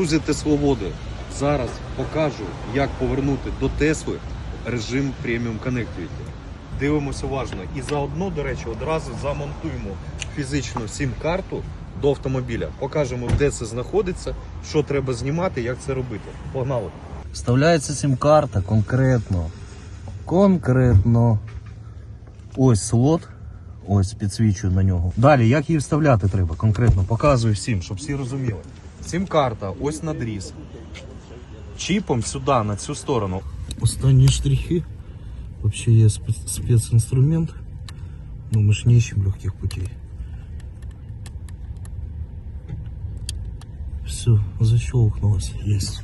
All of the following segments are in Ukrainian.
Друзі свободи. Зараз покажу, як повернути до Тесли режим Premium Connectivity. Дивимося уважно. І заодно, до речі, одразу замонтуємо фізичну сім-карту до автомобіля. Покажемо, де це знаходиться, що треба знімати, як це робити. Погнали! Вставляється сім-карта конкретно. Конкретно. Ось слот. Ось підсвічую на нього. Далі, як її вставляти треба конкретно, показую всім, щоб всі розуміли. Сім-карта, ось надріз. Чіпом сюди, на цю сторону. Останні штрихи. Вообще є спец- спецінструмент. Ну ми ж не ищем легких путей. Все, защелкнулось. Есть.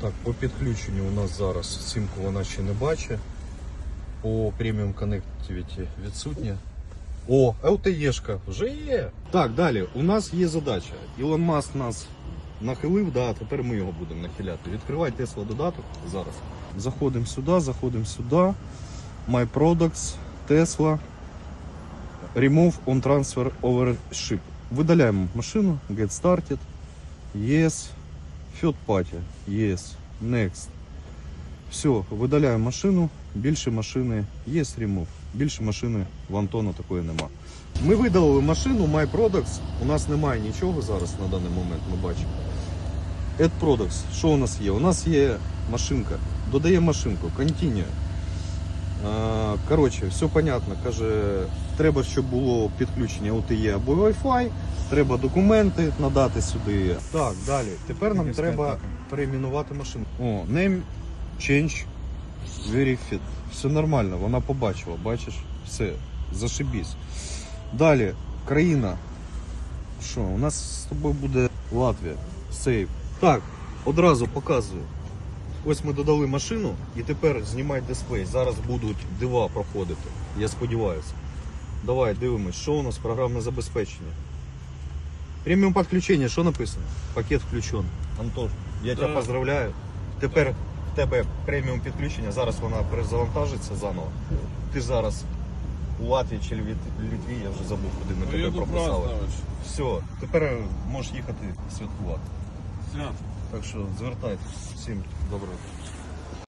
Так, по підключенню у нас зараз сімку вона ще не бачить. По Premium Connectivity відсутня. О, LTE-шка вже є. Так, далі. У нас є задача. Ілон Маск нас нахилив, да, тепер ми його будемо нахиляти. Відкривай Tesla додаток зараз. Заходимо сюди, заходимо сюди. My Products, Tesla. Remove on transfer over ship. Видаляємо машину, get started. Yes. Third party. Yes. Next. Все, видаляємо машину. Більше машини є remove. Більше машини в Антона такої нема. Ми видалили машину My Products. У нас немає нічого зараз на даний момент, ми бачимо. Add Products. Що у нас є? У нас є машинка. Додаємо машинку. Continue. Коротше, все понятно. Каже, треба, щоб було підключення LTE або Wi-Fi. Треба документи надати сюди. Так, далі. Тепер нам треба перейменувати машину. О, name change verified. Все нормально, вона побачила, бачиш? Все, зашибісь. Далі, країна. Що, у нас з тобою буде Латвія. Сейв. Так, одразу показую. Ось ми додали машину і тепер знімай дисплей. Зараз будуть дива проходити. Я сподіваюся. Давай дивимось, що у нас програмне забезпечення. Преміум підключення, що написано? Пакет включен. Антон, я тебе поздравляю. Тепер в тебе преміум підключення, зараз вона перезавантажиться заново. Ти зараз у Латвії чи Льві, Літві, я вже забув, куди ми Ну, тебе прописали. Все, тепер можеш їхати святкувати. Свят. Так що звертайтесь. Всім доброго.